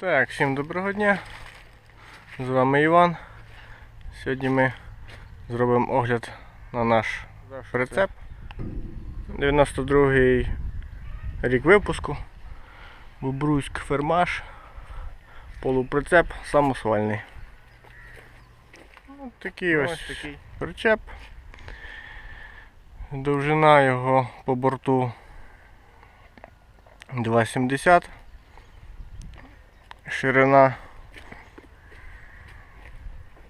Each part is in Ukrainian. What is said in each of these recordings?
Так, всім доброго дня. З вами Іван. Сьогодні ми зробимо огляд на наш прицеп. 92-й рік випуску. Бубруйськ фермаш. Полуприцеп самосвальний. Ось такий ось, такий. причеп. Довжина його по борту 2,70. Ширина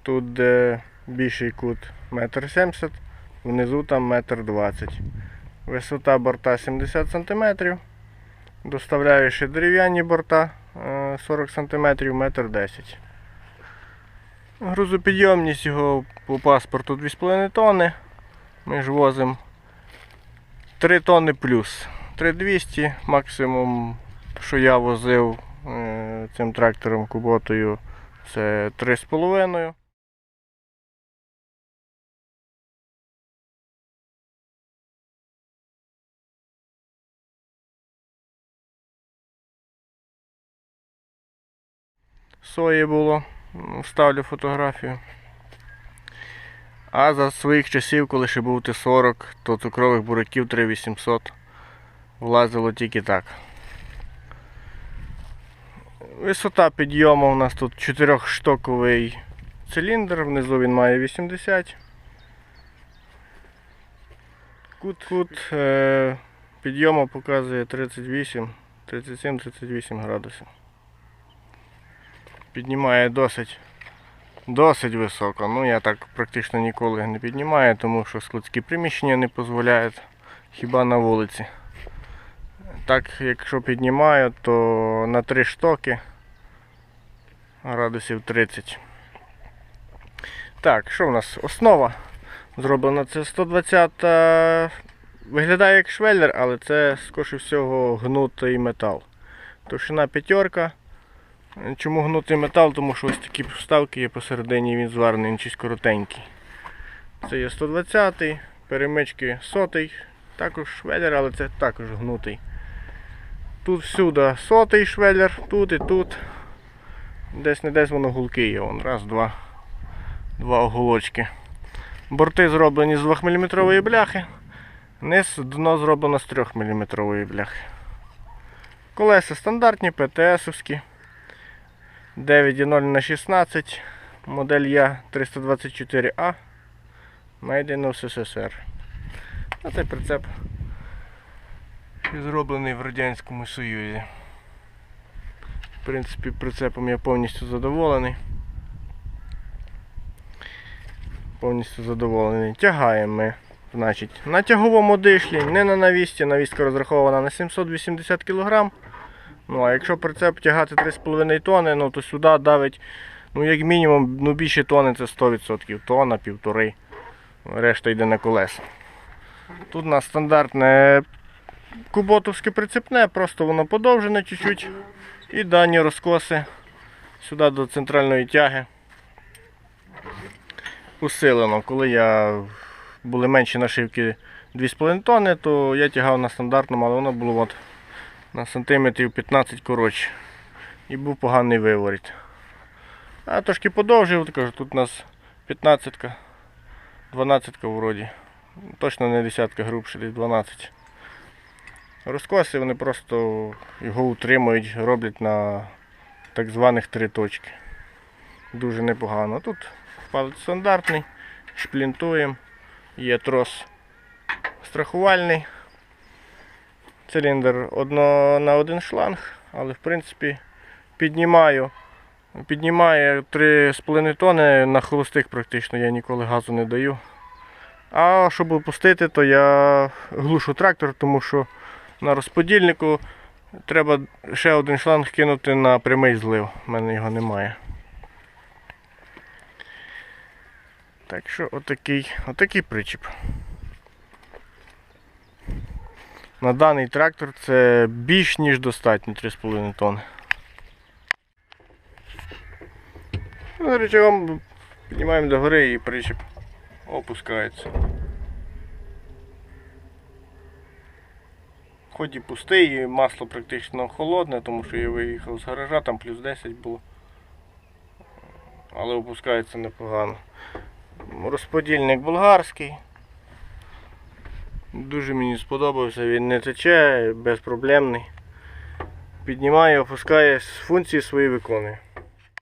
тут де більший кут 1,70 м, внизу там 1,20 м. Висота борта 70 см. Доставляю ще дерев'яні борта е, 40 см, 1,10 м. Грузопідйомність його по паспорту 2,5 тонни. Ми ж возимо 3 тонни плюс. 3200 максимум, що я возив цим трактором куботою, це 3,5. Сої було, вставлю фотографію. А за своїх часів, коли ще був Т-40, то цукрових буряків 3800 влазило тільки так. Висота підйому у нас тут 4-штоковий циліндр, внизу він має 80. Кут, кут е, підйому показує 38, 37-38 градусів. Піднімає досить, досить високо. Ну я так практично ніколи не піднімаю, тому що складські приміщення не дозволяють хіба на вулиці. Так, якщо піднімаю, то на 3 штоки градусів 30. Так, що в нас? Основа зроблена це 120 виглядає як швеллер, але це скоріше всього гнутий метал. Товщина п'ятерка. Чому гнутий метал? Тому що ось такі вставки є посередині, він зварений, він коротенький. Це є 120 перемички сотий, також швеллер, але це також гнутий. Тут всюди сотий швеллер, тут і тут. Десь не десь воно гулки є. Вон, раз, два. Два оголочки. Борти зроблені з 2-мм бляхи. Низ дно зроблено з 3-мм бляхи. Колеса стандартні, ПТСовські. 9,0 на 16. Модель Я 324А. Made in USSR. А цей прицеп зроблений в Радянському Союзі. В принципі, прицепом я повністю задоволений. Повністю задоволений. Тягаємо ми. Значить, на тяговому дишлі, не на навісті, навістка розрахована на 780 кг. Ну, а якщо прицеп тягати 3,5 тонни, ну то сюди давить, ну як мінімум, ну більше тони це 100%, тонна, півтори. Решта йде на колеса. Тут у нас стандартне куботовське прицепне, просто воно подовжене чуть-чуть. І дані розкоси сюди до центральної тяги. Усилено. Коли я були менші нашивки 2,5 тонни, то я тягав на стандартному, але воно було от на сантиметрів 15 коротше. І був поганий виворіт. А трошки подовжив, кажу, тут у нас 15-ка, 12 вроді. Точно не десятка грубше, десь 12. Розкоси вони просто його утримують, роблять на так званих три точки. Дуже непогано. Тут палець стандартний, шплінтуємо, є трос страхувальний. Циліндр одно на один шланг, але в принципі піднімаю. Піднімає 3,5 тони на холостих практично, я ніколи газу не даю. А щоб опустити, то я глушу трактор, тому що на розподільнику треба ще один шланг кинути на прямий злив. У мене його немає. Так що отакий, отакий причіп. На даний трактор це більш ніж достатньо 3,5 тонни. Ну, речовом піднімаємо до гори і причіп опускається. Вході пустий, масло практично холодне, тому що я виїхав з гаража, там плюс 10 було. Але опускається непогано. Розподільник болгарський. Дуже мені сподобався, він не тече, безпроблемний. Піднімає, опускає, функції свої виконує.